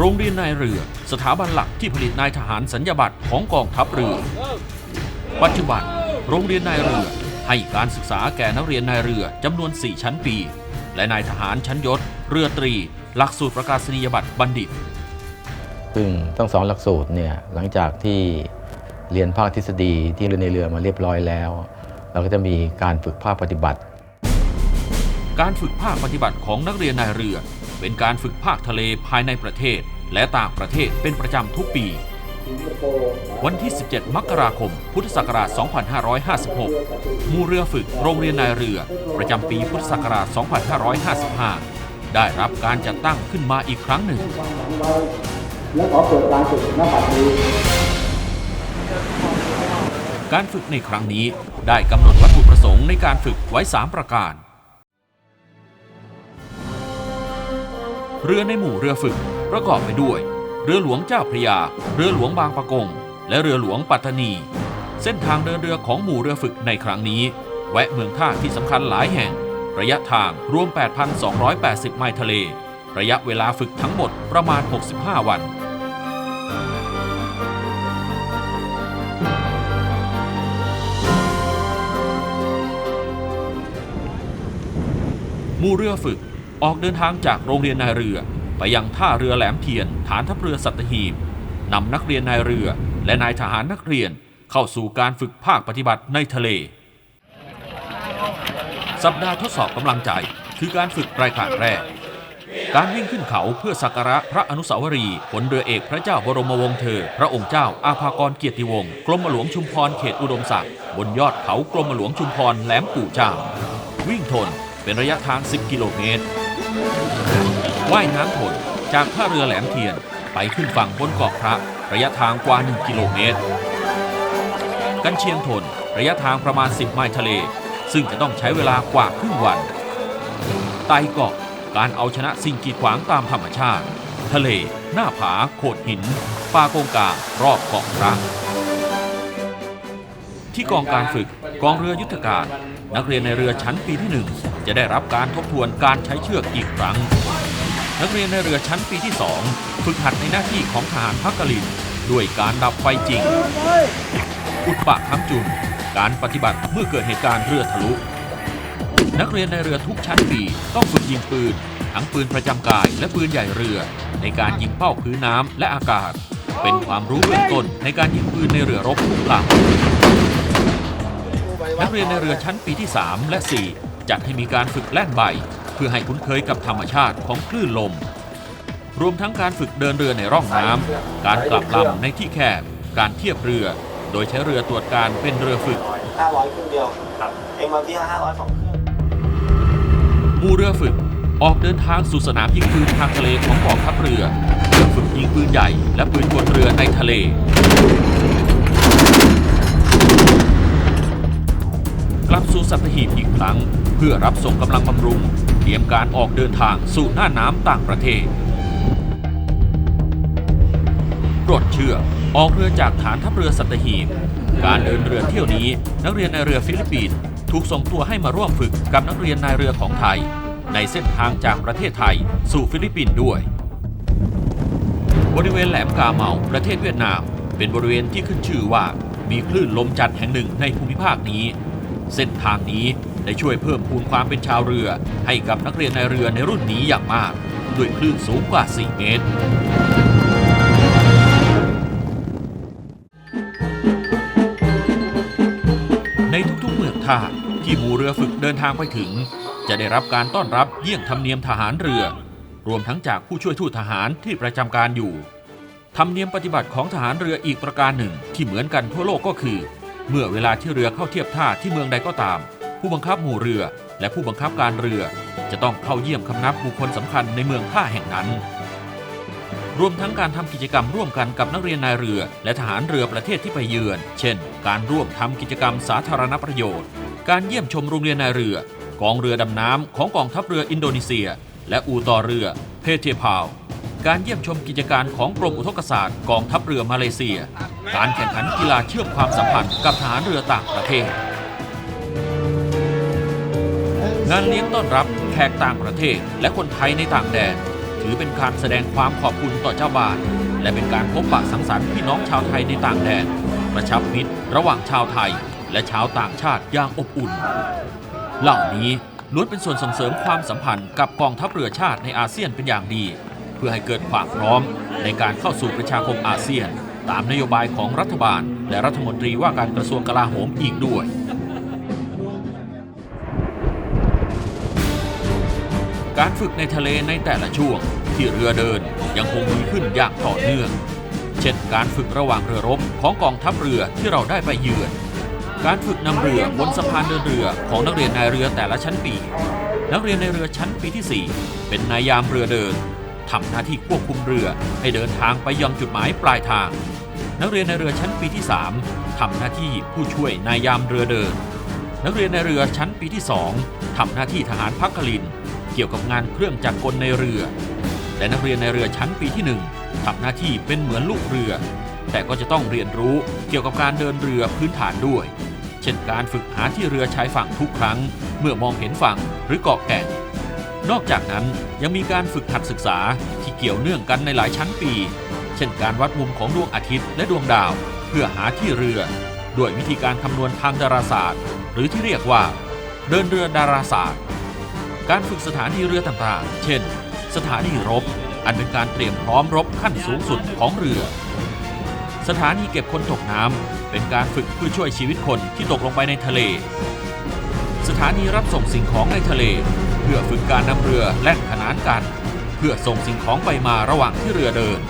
โรงเรียนนายเรือ สถาบันหลักที่ผลิตนายทหารสัญญาบัตรของกองทัพเรือ ปัจจุบัน โรงเรียนนายเรือให้การศึกษาแก่นักเรียนนายเรือจำนวน 4 ชั้นปี และนายทหารชั้นยศ เรือตรี หลักสูตรประกาศนียบัตรบัณฑิต ซึ่งทั้งสองหลักสูตรเนี่ยหลังจากที่เรียนภาคทฤษฎีที่เรียนในเรือมาเรียบร้อยแล้ว เราก็จะมีการฝึกภาคปฏิบัติ การฝึกภาคปฏิบัติของนักเรียนนายเรือ เป็นการฝึกภาคทะเลภายในประเทศ และต่างประเทศเป็นประจำทุกปี วันที่ 17 มกราคม พุทธศักราช 2556 มู่เรือฝึกโรงเรียนนายเรือ ประจำปีพุทธศักราช 2555 ได้รับการจัดตั้งขึ้นมาอีกครั้งหนึ่ง และขอเปิดการฝึกณบัดนี้การฝึกในครั้งนี้ได้กำหนดวัตถุประสงค์ในการฝึกไว้ 3 ประการ เรือในหมู่เรือฝึกประกอบไปด้วย เรือหลวงเจ้าพระยา เรือหลวงบางปะกง และเรือหลวงปัตตานี เส้นทางเดินเรือของหมู่เรือฝึกในครั้งนี้ แวะเมืองท่าที่สำคัญหลายแห่ง ระยะทางรวม 8,280 ไมล์ทะเล ระยะเวลาฝึกทั้งหมดประมาณ 65 วันหมู่เรือฝึก ออกเดินทางจากโรงเรียนนายเรือ ไปยังท่าเรือแหลมเทียน ฐานทัพเรือสัตหีบนำนักเรียนนายเรือ และนายทหารนักเรียนเข้าสู่การฝึกภาคปฏิบัติในทะเล สัปดาห์ทดสอบกำลังใจคือการฝึกรายการแรก การวิ่งขึ้นเขาเพื่อสักการะพระอนุสาวรีย์ผลเรือเอกพระเจ้าบรมวงศ์เธอ พระองค์เจ้าอาภากรเกียรติวงศ์กรมหลวงชุมพรเขตอุดมศักดิ์บนยอดเขากรมหลวงชุมพรแหลมปู่เจ้า วิ่งทนเป็นระยะทาง 10 กิโลเมตร ว่ายน้ำทนจากท่าเรือแหลมเทียนไปขึ้นฝั่งบนเกาะพระ ระยะทางกว่า 1 กิโลเมตร กันเชียงทนระยะทางประมาณ 10 ไมล์ทะเล ซึ่งจะต้องใช้เวลากว่าครึ่งวันไต่เกาะการเอาชนะสิ่งกีดขวางตามธรรมชาติ ทะเล หน้าผา โขดหินป่าโกงกางรอบเกาะพระที่กองการฝึกกองเรือยุทธการ นักเรียนในเรือชั้นปีที่หนึ่ง จะได้รับการทบทวนการใช้เชือกอีกครั้ง นักเรียนในเรือชั้นปีที่สองฝึกหัดในหน้าที่ของทหารพักกลินด้วยการดับไฟจริง อุดปะค้ำจุน การปฏิบัติเมื่อเกิดเหตุการณ์เรือทะลุ นักเรียนในเรือทุกชั้นปีต้องฝึกยิงปืน ทั้งปืนประจำกายและปืนใหญ่เรือ ในการยิงเป้าพื้นน้ำและอากาศ เป็นความรู้เบื้องต้นในการยิงปืนในเรือรบทุกลำนักเรียนในเรือชั้นปีที่ 3 และ 4 จัดให้มีการฝึกแล่นใบ เพื่อให้คุ้นเคยกับธรรมชาติของคลื่นลม รวมทั้งการฝึกเดินเรือในร่องน้ำการกลับลำในที่แคบ การเทียบเรือ โดยใช้เรือตรวจการเป็นเรือฝึก 500ครึ่งเดียวครับเองมาที่500สองเครื่องหมู่เรือฝึกออกเดินทางสู่สนามยิงปืนทางทะเลของกองทัพเรือเพื่อฝึกยิงปืนใหญ่และปืนบนเรือในทะเล สู่สัตหีบอีกครั้ง เพื่อรับส่งกำลังบำรุง เตรียมการออกเดินทางสู่หน้าน้ำต่างประเทศรถเชื่อออกเรือจากฐานทัพเรือสัตหีบ การเดินเรือเที่ยวนี้ นักเรียนในเรือฟิลิปปินส์ถูกส่งตัวให้มาร่วมฝึกกับนักเรียนนายเรือของไทย ในเส้นทางจากประเทศไทยสู่ฟิลิปปินส์ด้วย บริเวณแหลมกาเมาประเทศเวียดนาม เป็นบริเวณที่ขึ้นชื่อว่ามีคลื่นลมจัดแห่งหนึ่งในภูมิภาคนี้ เส้นทางนี้ได้ช่วยเพิ่มพูนความเป็นชาวเรือ ให้กับนักเรียนในเรือในรุ่นนี้อย่างมาก ด้วยคลื่นสูงกว่า 4 เมตรในทุกๆเมืองท่าที่หมู่เรือฝึกเดินทางไปถึง จะได้รับการต้อนรับเยี่ยงธรรมเนียมทหารเรือ รวมทั้งจากผู้ช่วยทูตทหารที่ประจำการอยู่ ธรรมเนียมปฏิบัติของทหารเรืออีกประการหนึ่งที่เหมือนกันทั่วโลกก็คือ เมื่อเวลาที่เรือเข้าเทียบท่าที่เมืองใดก็ตาม ผู้บังคับหมู่เรือ และผู้บังคับการเรือ จะต้องเข้าเยี่ยมคำนับบุคคลสำคัญในเมืองท่าแห่งนั้น รวมทั้งการทำกิจกรรมร่วมกันกับนักเรียนนายเรือ และทหารเรือประเทศที่ไปเยือน เช่น การร่วมทำกิจกรรมสาธารณประโยชน์ การเยี่ยมชมโรงเรียนนายเรือกองเรือดำน้ำของกองทัพเรืออินโดนีเซีย และอูต่อเรือเพเทพาว การเยี่ยมชมกิจการของกรมอุทกศาสตร์กองทัพเรือมาเลเซีย การแข่งขันกีฬาเชื่อมความสัมพันธ์กับทหารเรือต่างประเทศ งานเลี้ยงต้อนรับแขกต่างประเทศและคนไทยในต่างแดน ถือเป็นการแสดงความขอบคุณต่อเจ้าบ้าน และเป็นการพบปะสังสรรค์พี่น้องชาวไทยในต่างแดนกระชับมิตรระหว่างชาวไทย และชาวต่างชาติอย่างอบอุ่น เหล่านี้ล้วนเป็นส่วนส่งเสริมความสัมพันธ์กับกองทัพเรือชาติในอาเซียนเป็นอย่างดี เพื่อให้เกิดความพร้อมในการเข้าสู่ประชาคมอาเซียน ตามนโยบายของรัฐบาล และรัฐมนตรีว่าการกระทรวงกลาโหมอีกด้วยการฝึกในทะเลในแต่ละช่วงที่เรือเดินยังคงมีขึ้นอย่างต่อเนื่อง เช่นการฝึกระหว่างเรือรบของกองทัพเรือที่เราได้ไปเยือน การฝึกนำเรือบนสะพานเดินเรือของนักเรียนนายเรือแต่ละชั้นปี นักเรียนในเรือชั้นปีที่ 4 เป็นนายยามเรือเดิน ทำหน้าที่ควบคุมเรือให้เดินทางไปยังจุดหมายปลายทาง นักเรียนในเรือชั้นปีที่ 3ทำหน้าที่ผู้ช่วยนายยามเรือเดิน นักเรียนในเรือชั้นปีที่ 2ทำหน้าที่ทหารพักกลิน เกี่ยวกับงานเครื่องจักรกลในเรือ และนักเรียนในเรือชั้นปีที่ 1ทำหน้าที่เป็นเหมือนลูกเรือ แต่ก็จะต้องเรียนรู้เกี่ยวกับการเดินเรือพื้นฐานด้วย เช่นการฝึกหาที่เรือชายฝั่งทุกครั้ง เมื่อมองเห็นฝั่งหรือเกาะแก่ง นอกจากนั้นยังมีการฝึกหัดศึกษาที่เกี่ยวเนื่องกันในหลายชั้นปี เช่นการวัดมุมของดวงอาทิตย์และดวงดาว เพื่อหาที่เรือด้วยวิธีการคำนวณทางดาราศาสตร์ หรือที่เรียกว่า เดินเรือดาราศาสตร์ การฝึกสถานีเรือต่างๆ เช่น สถานีรบ อันเป็นการเตรียมพร้อมรบขั้นสูงสุดของเรือ สถานีเก็บคนตกน้ำเป็นการฝึกเพื่อช่วยชีวิตคนที่ตกลงไปในทะเล สถานีรับส่งสิ่งของในทะเล พื่อฝึกการนำเรือแล่นขนานกัน เพื่อส่งสิ่งของไปมาระหว่างที่เรือเดิน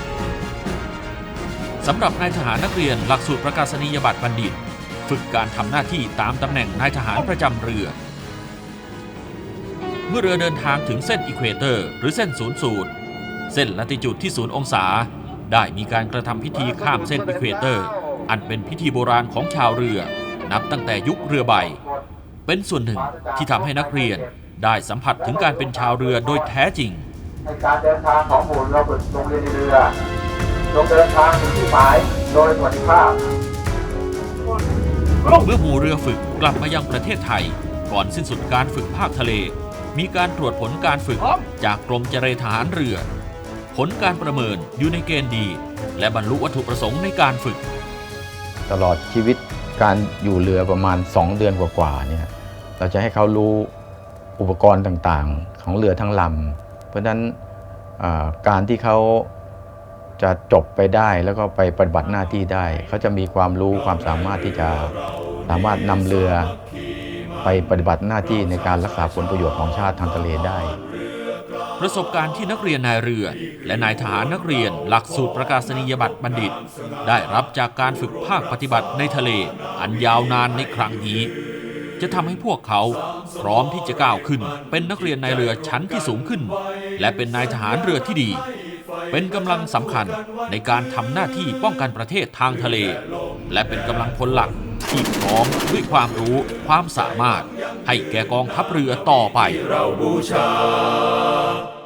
สำหรับนายทหารนักเรียนหลักสูตรประกาศนียบัตรบัณฑิต ฝึกการทำหน้าที่ตามตำแหน่งนายทหารประจำเรือ เมื่อเรือเดินทางถึงเส้นอีควเตอร์ หรือเส้นศูนย์สูตร เส้นลัติจูดที่ศูนย์องศา ได้มีการกระทำพิธีข้ามเส้นอีควเตอร์ อันเป็นพิธีโบราณของชาวเรือ นับตั้งแต่ยุคเรือใบ เป็นส่วนหนึ่งที่ทำให้นักเรียน ได้สัมผัสถึงการเป็นชาวเรือโดยแท้จริง ในการเดินทางของหมู่เราฝึกโรงเรียนในเรือจงเดินทางถึงที่หมายโดยสวัสดิภาพเมื่อหมู่เรือฝึกกลับมายังประเทศไทย ก่อนสิ้นสุดการฝึกภาคทะเล มีการตรวจผลการฝึกจากกรมเจรทหารเรือ ผลการประเมินอยู่ในเกณฑ์ดี และบรรลุวัตถุประสงค์ในการฝึก ตลอดชีวิตการอยู่เรือประมาณ 2 เดือนกว่าๆเนี่ยเราจะให้เขารู้ อุปกรณ์ต่างๆ ของเรือทั้งลำเพราะฉะนั้นการที่เขาจะจบไปได้แล้วก็ไปปฏิบัติหน้าที่ได้ เขาจะมีความรู้ความสามารถที่จะสามารถนำเรือไปปฏิบัติหน้าที่ในการรักษาผลประโยชน์ของชาติทางทะเลได้ ประสบการณ์ที่นักเรียนนายเรือ และนายทหารนักเรียนหลักสูตรประกาศนียบัตรบัณฑิต ได้รับจากการฝึกภาคปฏิบัติในทะเล อันยาวนานในครั้งนี้ จะทำให้พวกเขาพร้อมที่จะก้าวขึ้น เป็นนักเรียนนายเรือชั้นที่สูงขึ้น และเป็นนายทหารเรือที่ดี เป็นกำลังสำคัญในการทำหน้าที่ป้องกันประเทศทางทะเล และเป็นกำลังพลหลักที่พร้อมด้วยความรู้ความสามารถ ให้แก่กองทัพเรือต่อไปเราบูชา